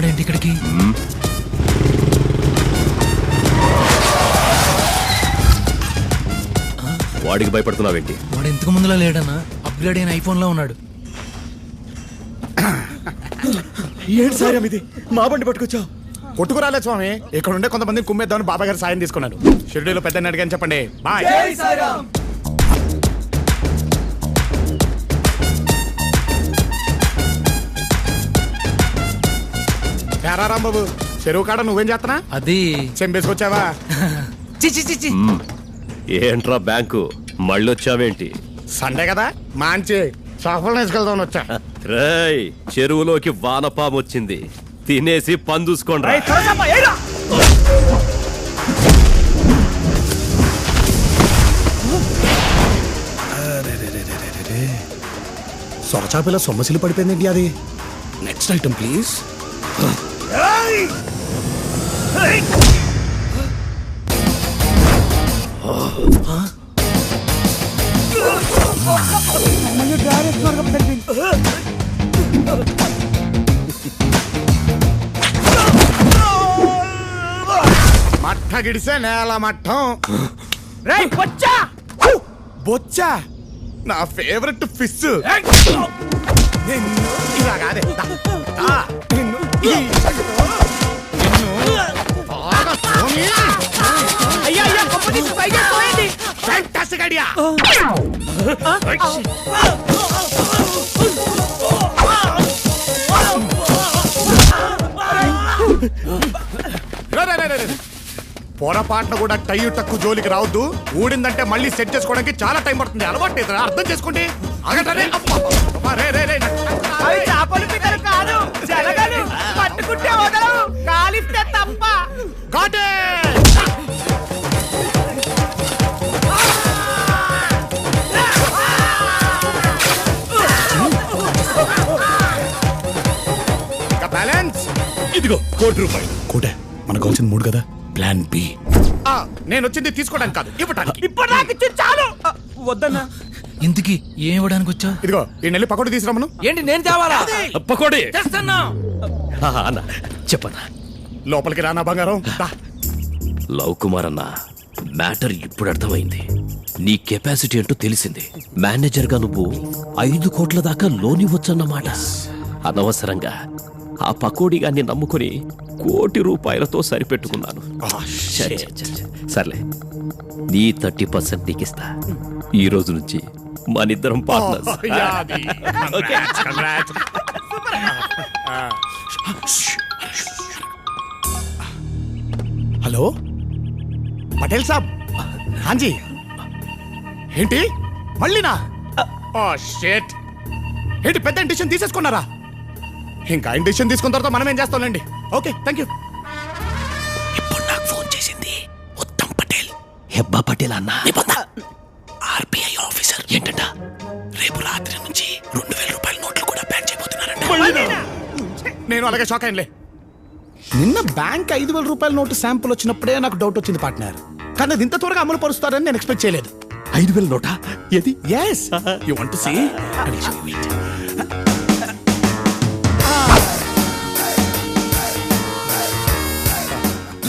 వస్తున్నాడేంటి ఇక్కడికి? వాడికి భయపడుతున్నావేంటి? వాడు ఇంతకు ముందులా లేడన్నా అప్గ్రేడ్ అయిన ఐఫోన్లో ఉన్నాడు. ఏంటి సాయం ఇది? మా బండి పట్టుకొచ్చా కొట్టుకురాలే స్వామి. ఇక్కడ ఉండే కొంతమంది కుమ్మేద్దామని బాబా గారు సాయం తీసుకున్నాడు షిరిడీలో పెద్ద అడిగాని చెప్పండి. బాయ్. తేరా రాంబాబు చెరువు కాడ నువ్వేం చేస్తున్నా అది. చెంపేసుకొచ్చావా చి చి చి చి. ఏంట్రా బ్యాంకు? మళ్ళొచ్చావేంటి? సండే కదా మంచి సఫలం వేసుకెళ్దామని వచ్చా. రేయ్ చెరువులోకి వానపాము వచ్చింది. తినేసి పందూసుకోండి సొరచాపిల సొమ్మసిలి పడిపోయింది అది? నెక్స్ట్ ఐటమ్ ప్లీజ్ మట్ట గిడిసే నేల మట్టం. బొచ్చా! బొచ్చా? నా ఫేవరెట్ ఫిష్. నిన్ను ఇలా కాదే. నిన్ను బాగా తోమి. Fantastic idea. రే, రే, రే, రే, పొరపాటున కూడా టై టక్కు జోలికి రావద్దు. ఊడిందంటే మళ్ళీ సెట్ చేసుకోవడానికి చాలా టైం పడుతుంది. అలవాటు లేదు అర్థం చేసుకోండి. ఆగండి. చేపలు కాదు పట్టుకుంటే వదలవు కాలిస్తే తప్ప. బ్యాలెన్స్ ఇదిగో కోటి రూపాయలు. కోటే మనకు కావాల్సిన మూడు కదా? ప్లాన్ బి నేను వచ్చింది తీసుకోవడానికి కాదు ఇవ్వడానికి ఇప్పుడు నాకు ఇచ్చి చాలు! వద్దన్నా. ఇంతకి ఏం ఇవ్వడానికి వచ్చావు? ఇదిగో ఈ నెల్లి పకోడి తీసుకురామను. ఏంటి నేను తేవాలా? పకోడి! చేస్తున్నా. అన్న చెప్పన్నా. లోపలికి రానా బంగారం. లవ్ కుమార్ అన్న మ్యాటర్ ఇప్పుడు అర్థమైంది. నీ కెపాసిటీ ఏంటో తెలిసింది. మేనేజర్గా నువ్వు ఐదు కోట్ల దాకా లోన్ ఇవ్వచ్చన్నమాట అనవసరంగా ఆ పకోడీ గాన్ని నమ్ముకుని కోటి రూపాయలతో సరిపెట్టుకున్నాను. సర్లే నీ థర్టీ పర్సెంట్ నీకు ఇస్తా ఈ రోజు నుంచి మనిద్దరం పార్ట్నర్స్. హలో? పటేల్ సాబ్. హాంజీ. ఏంటి? మళ్ళీనా? ఓ షేట్. ఏంటి పెద్ద ఇండిషన్ తీసేసుకున్నారా? ఇంకా ఇండిషన్ తీసుకున్న తర్వాత మనం ఏం చేస్తాంలేండి? ఓకే థ్యాంక్ యూ ఇప్పుడు నాకు ఫోన్ చేసింది ఉత్తమ్ పటేల్. హెబ్బా పటేల్ అన్న. RBI officer. ఏంటంట? రేపు రాత్రి నుంచి రెండు వేల రూపాయల నోట్లు కూడా బ్యాన్ చేయబోతున్నారంట. నేను అలాగే షాక్ అయినలే నిన్న బ్యాంక్ ఐదు వేల రూపాయల నోటు శాంపుల్ వచ్చినప్పుడే నాకు డౌట్ వచ్చింది పార్ట్నర్ కానీ అది ఇంత త్వరగా అమలు పరుస్తారని నేను ఎక్స్పెక్ట్ చేయలేదు. ఐదు వేల నోటా? ఏది? Yes you want to see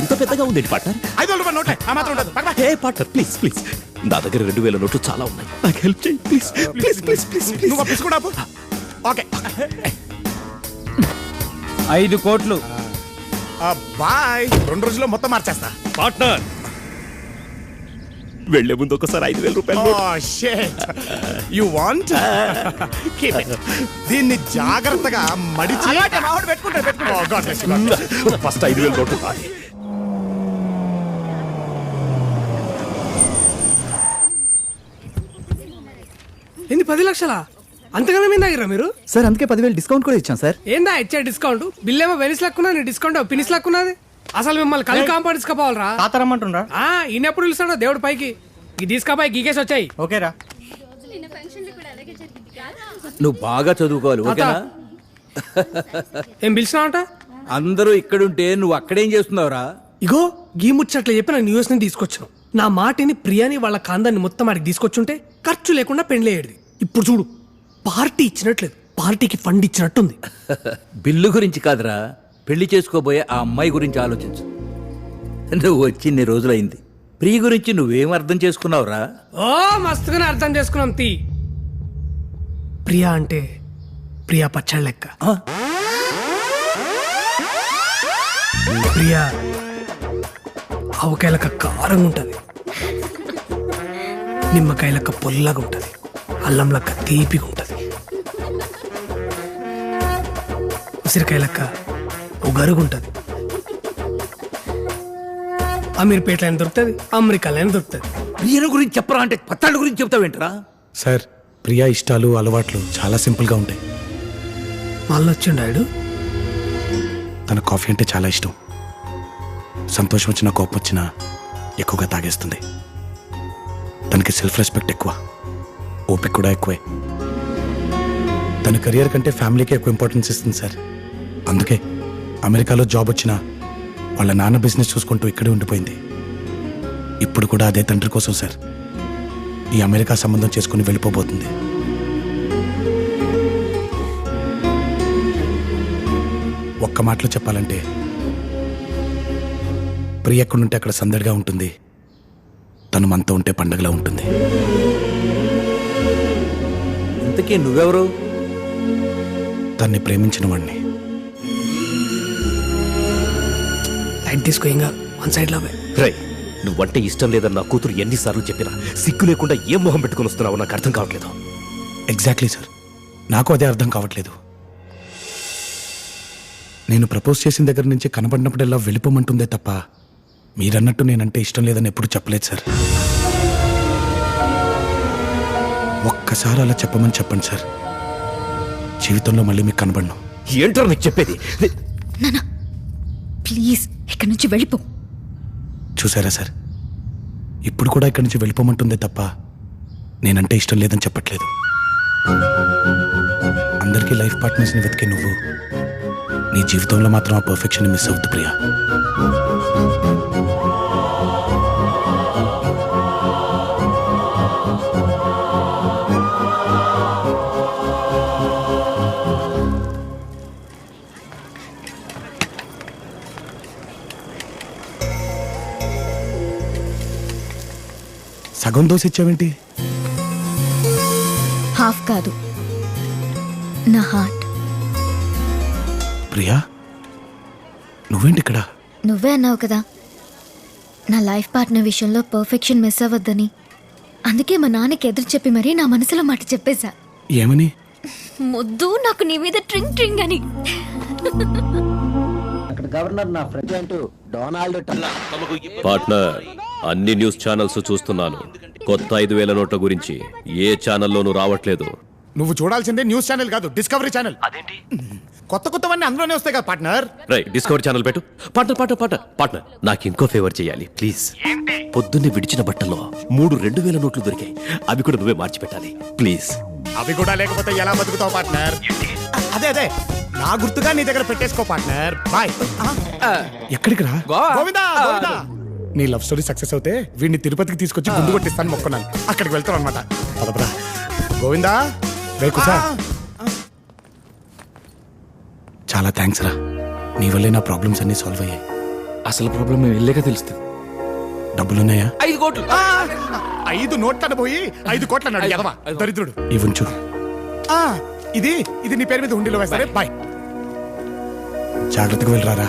ఇంత పెద్దగా ఉంది పార్ట్నర్ ఐదు వేల రూపాయల నోటే ఆ మాత్రం ఉండదు. హే పార్ట్నర్ ప్లీజ్ ప్లీజ్ నా దగ్గర రెండు వేల నోట్లు చాలా ఉన్నాయి. నాకు హెల్ప్ చేయి ప్లీజ్ ప్లీజ్ ప్లీజ్ ప్లీజ్ నువ్వు ఆ పిసుకుడు ఆపు. ఓకే ఐదు కోట్లు. బాయ్. రెండు రోజుల్లో మొత్తం మార్చేస్తా. పార్ట్నర్. వెళ్ళే ముందు ఒకసారి ఐదు వేల రూపాయలు ఓ షేట్ యు వాంట్ దీన్ని జాగ్రత్తగా మడిచి పెట్టుకుంటారు Oh. ఫస్ట్ ఐదు వేల నోట్లు ఏంది పది లక్షలా? అంతగానే దగ్గర మీరు? సార్ అందుకే పదివేలు డిస్కౌంట్ కూడా ఇచ్చాం సార్. ఏందా ఇచ్చే డిస్కౌంట్ బిల్ ఏమో వెనిస్ లక్కున్నా నీ డిస్కౌంట్ పినిస్ లక్కున్నది అసలు మిమ్మల్ని కలి కాంపౌండ్ తీసుకుపోవాలరా. తాతరమ్మంటుండ్రా? ఆ ఈయన ఎప్పుడు పిలుస్తాడో దేవుడు పైకి. ఈ తీసుకపోయి గీకేసి వచ్చాయి. ఓకేరా. నువ్వు బాగా చదువుకోవాలి ఓకేనా? ఏం పిలిచినావంట అందరూ ఇక్కడుంటే నువ్వు అక్కడేం చేస్తున్నావురా? ఇగో గీ ముచ్చట్లు చెప్పి నాకు న్యూస్ని తీసుకొచ్చాను నా మాటిని ప్రియాని వాళ్ళ కాందాన్ని మొత్తం ఆడికి తీసుకొచ్చుంటే ఖర్చు లేకుండా పెండ్లేయడిది ఇప్పుడు చూడు. పార్టీ ఇచ్చినట్లేదు. పార్టీకి ఫండ్ ఇచ్చినట్టుంది. బిల్లు గురించి కాదురా. పెళ్ళి చేసుకోబోయే ఆ అమ్మాయి గురించి ఆలోచించు. నువ్వు వచ్చి ఇన్ని రోజులైంది. ప్రియ గురించి నువ్వేం అర్థం చేసుకున్నావురా? ఓ మస్తుగానే అర్థం చేసుకున్నాం తీ. ప్రియా అంటే ప్రియా పచ్చడి లెక్క. ఆ? ప్రియా ఆవకాయలక కారంగా ఉంటుంది. నిమ్మకాయలక పొల్లగా ఉంటుంది. అల్లం లెక్క తీపిగా ఉంటుంది. ఉసిరికాయలక్క ఉగరుగుంటుంది అమీర్పేటలో దొరుకుతుంది అమెరికాలో దొరుకుతుంది. ప్రియను గురించి చెప్పరా అంటే పత్తాళ్ళ గురించి చెప్తావేంట్రా? సార్ ప్రియా ఇష్టాలు అలవాట్లు చాలా సింపుల్గా ఉంటాయి. మళ్ళీ వచ్చిండాడు తన కాఫీ అంటే చాలా ఇష్టం. సంతోషం వచ్చినా కోపం వచ్చినా ఎక్కువగా తాగేస్తుంది. తనకి సెల్ఫ్ రెస్పెక్ట్ ఎక్కువ ఓపిక కూడా ఎక్కువే. తన కెరియర్ కంటే ఫ్యామిలీకి ఎక్కువ ఇంపార్టెన్స్ ఇస్తుంది సార్. అందుకే అమెరికాలో జాబ్ వచ్చినా వాళ్ళ నాన్న బిజినెస్ చూసుకుంటూ ఇక్కడే ఉండిపోయింది. ఇప్పుడు కూడా అదే తండ్రి కోసం సార్. ఈ అమెరికా సంబంధం చేసుకుని వెళ్ళిపోబోతుంది. ఒక్క మాటలో చెప్పాలంటే ప్రియ ఎక్కడుంటే అక్కడ సందడిగా ఉంటుంది. తను మనతో ఉంటే పండగలా ఉంటుంది. ఇంతకీ నువ్వెవరు? తన్ని ప్రేమించిన వాడిని లైట్ తీసుకో ఇంకా వన్ సైడ్లో రై నువ్వంటే ఇష్టం లేదని నా కూతురు ఎన్నిసార్లు చెప్పినా సిగ్గు లేకుండా ఏం మొహం పెట్టుకుని వస్తున్నావో నాకు అర్థం కావట్లేదు. ఎగ్జాక్ట్లీ సార్ నాకు అదే అర్థం కావట్లేదు. నేను ప్రపోజ్ చేసిన దగ్గర నుంచి కనబడినప్పుడల్లా వెళ్ళిపోమంటుందే తప్ప మీరన్నట్టు నేనంటే ఇష్టం లేదని ఎప్పుడు చెప్పలేదు సార్ ఒక్కసారి అలా చెప్పమని చెప్పండి సార్ జీవితంలో మళ్ళీ మీకు కనబడను. ఏంటో నీకు చెప్పేది? ప్లీజ్. ఇక్కడి నుంచి వెళ్ళిపో. చూసారా సార్? ఇప్పుడు కూడా ఇక్కడి నుంచి వెళ్ళిపోమంటుందే తప్ప నేనంటే ఇష్టం లేదని చెప్పట్లేదు. అందరికీ లైఫ్ పార్ట్నర్స్ని వెతికే నువ్వు నీ జీవితంలో మాత్రం ఆ పర్ఫెక్షన్ మిస్ అవుతు ప్రియా. సగం దోశ ఇచ్చావేంటి హాఫ్ కాదు. నా హార్ట్. ప్రియా నువ్వేంటి ఇక్కడ? నువ్వే అన్నావు కదా నా లైఫ్ పార్ట్నర్ విషయంలో పర్ఫెక్షన్ మిస్ అవ్వద్దని. అందుకే మా నాన్నకి ఎదురు చెప్పి మరీ నా మనసులో మాట చెప్పేశా. ఏమని? ముద్దు నాకు నీ మీద ట్రింగ్ ట్రింగ్ అని. పార్ట్నర్ అన్ని న్యూస్ ఛానల్స్ చూస్తున్నాను. కొత్త ఐదు వేల నోట్ల గురించి ఏ ఛానల్లోనూ రావట్లేదు. నువ్వు చూడాల్సిందే న్యూస్ ఛానల్ కాదు డిస్కవరీ ఛానల్. అదేంటి? కొత్త కొత్తవన్నీ అందులోనే వస్తాయి కదా పార్ట్నర్. రై డిస్కవర్ ఛానల్ పెట్టు. పార్ట్నర్ పార్ట్నర్ పార్ట్నర్ పార్ట్నర్ నాకు ఇంకో ఫేవర్ చేయాలి ప్లీజ్ పొద్దున్నే విడిచిన బట్టల్లో మూడు రెండు వేల నోట్లు దొరికాయి. అవి కూడా నువ్వే మార్చి పెట్టాలి ప్లీజ్ అవి కూడా లేకపోతే ఎలా బతుకుతావు పార్ట్నర్? అదే అదే. నా గుర్తుగా నీ దగ్గర పెట్టేసుకో పార్ట్నర్. బాయ్ ఎక్కడికి రా? గోవిందా గోవిందా. నీ లవ్ స్టోరీ సక్సెస్ అవుతే వీడిని తిరుపతికి తీసుకొచ్చి గుండు కొట్టిస్తాను మొక్కున్నాను. అక్కడికి వెళ్తాను అనమాట పదపరా గోవిందా? రేకు సార్. చాలా థ్యాంక్స్ రా. నీ వల్లే నా ప్రాబ్లమ్స్ అన్ని సాల్వ్ అయ్యాయి. అసలు ప్రాబ్లం మేము వెళ్ళాక తెలుస్తుంది. డబ్బులున్నాయా? ఐదు కోట్లు. ఐదు నోట్లను పోయి ఐదు కోట్ల అన్నాడు. ఎదవా దరిద్రుడు. ఇవ్వంచు ఇది ఇది నీ పేరు మీద ఉండిలో వేస్తారే? బాయ్ జాగ్రత్తగా వెళ్ళరారా?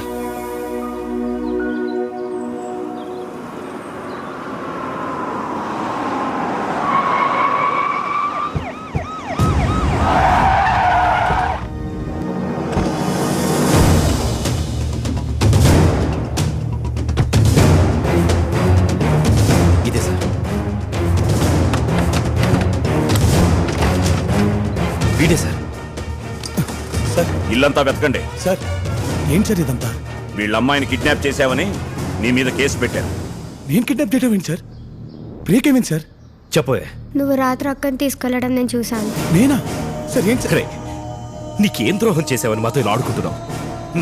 ఇల్లంతా వెతకండి. సార్ ఏం సార్ ఇదంతా? వీళ్ళ అమ్మాయిని కిడ్నాప్ చేశావని నీ మీద కేసు పెట్టారు నేను కిడ్నాప్ చేయడం ఏంటి సార్? ప్రియకేమేంటి సార్? చెప్పోయే నువ్వు రాత్రి అక్కని తీసుకెళ్ళడం నేను చూశాను. నేనా? సార్ ఏంటి సార్? నీకేం ద్రోహం చేసావని మాతో ఇలా ఆడుకుంటున్నావు?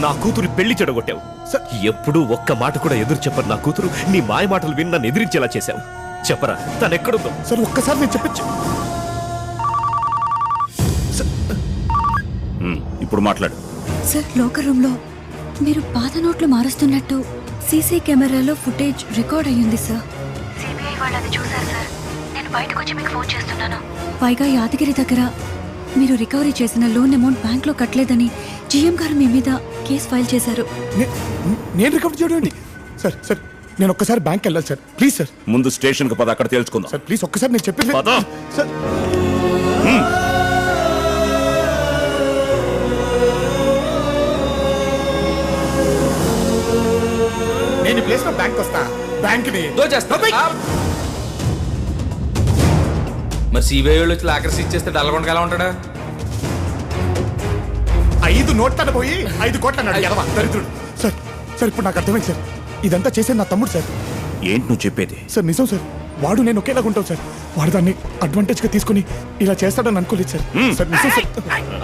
నా కూతురు పెళ్ళి చెడగొట్టావు. సార్. ఎప్పుడూ ఒక్క మాట కూడా ఎదురు చెప్పరు నా కూతురు. నీ మాయ మాటలు విని నన్ను ఎదిరించేలా చేశావు. చెప్పరా తను ఎక్కడుందో సార్ ఒక్కసారి నేను చెప్పచ్చు. ఇప్పుడు మాట్లాడు. సార్ లోకర్ రూమ్లో మీరు పాత నోట్లు మారుస్తున్నట్టు సీసీ కెమెరాలో ఫుటేజ్ రికార్డ్ అయ్యింది సార్. సిబిఐ వాళ్ళు అది చూశారు సార్. నేను బయటకు వచ్చి మీకు ఫోన్ చేస్తున్నాను. పైగా యాదగిరి దగ్గర మీరు రికవరీ చేసిన లోన్ అమౌంట్ బ్యాంక్లో కట్టలేదని జీఎం గారు మీ మీద కేసు ఫైల్ చేశారు. నే- నేను రికవర్ చేయడం ఏంటి? సార్ సార్ నేను ఒక్కసారి బ్యాంక్ వెళ్ళాలి సార్. Please sir. ముందు స్టేషన్కు పద అక్కడ తేల్చుకుందాం. సార్ ప్లీజ్ ఒక్కసారి నేను చెప్పేది పద. సార్ బ్యాంక్ని దోచేస్తా మరి సిబిఐ వాళ్ళు వచ్చి లాకర్స్ ఇచ్చేస్తే డల్లగొండగా ఎలా ఉంటాడా? ఐదు నోట్లను పోయి ఐదు కోట్ల అన్నాడు దరిద్రుడు. సార్ సార్ ఇప్పుడు నాకు అర్థమైంది సార్. ఇదంతా చేసేది నా తమ్ముడు సార్. ఏంటి నువ్వు చెప్పేది? సార్ నిజం సార్. వాడు నేను ఒకేలాగా ఉంటాం సార్. వాడు దాన్ని అడ్వాంటేజ్గా తీసుకుని ఇలా చేస్తాడని అనుకోలేదు సార్. సార్ నిజం సార్.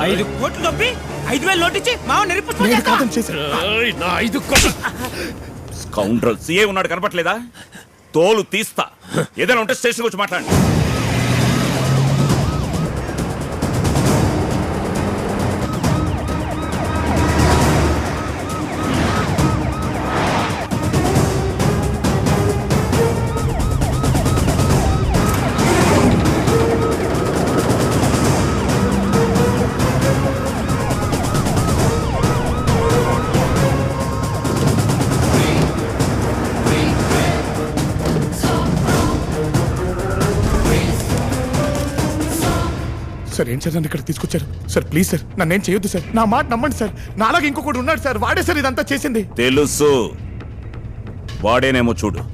ఐదు కోట్లు నొప్పి ఐదు వేలు నోటిచ్చి మావ నిరుపు నేను కాదని చేశారు కౌంటర్. సీఏ ఉన్నాడు కనపట్లేదా? తోలు తీస్తా. ఏదైనా ఉంటే స్టేషన్ వచ్చి మాట్లాడండి. సార్ ఏం సార్ నన్ను ఇక్కడ తీసుకొచ్చారు. సార్ ప్లీజ్ సార్ నన్ను ఏం చేయొద్దు సార్. నా మాట నమ్మండి సార్. నాలాగా ఇంకొకటి ఉన్నాడు సార్. వాడే సార్ ఇదంతా చేసింది. తెలుసు. వాడేనేమో చూడు.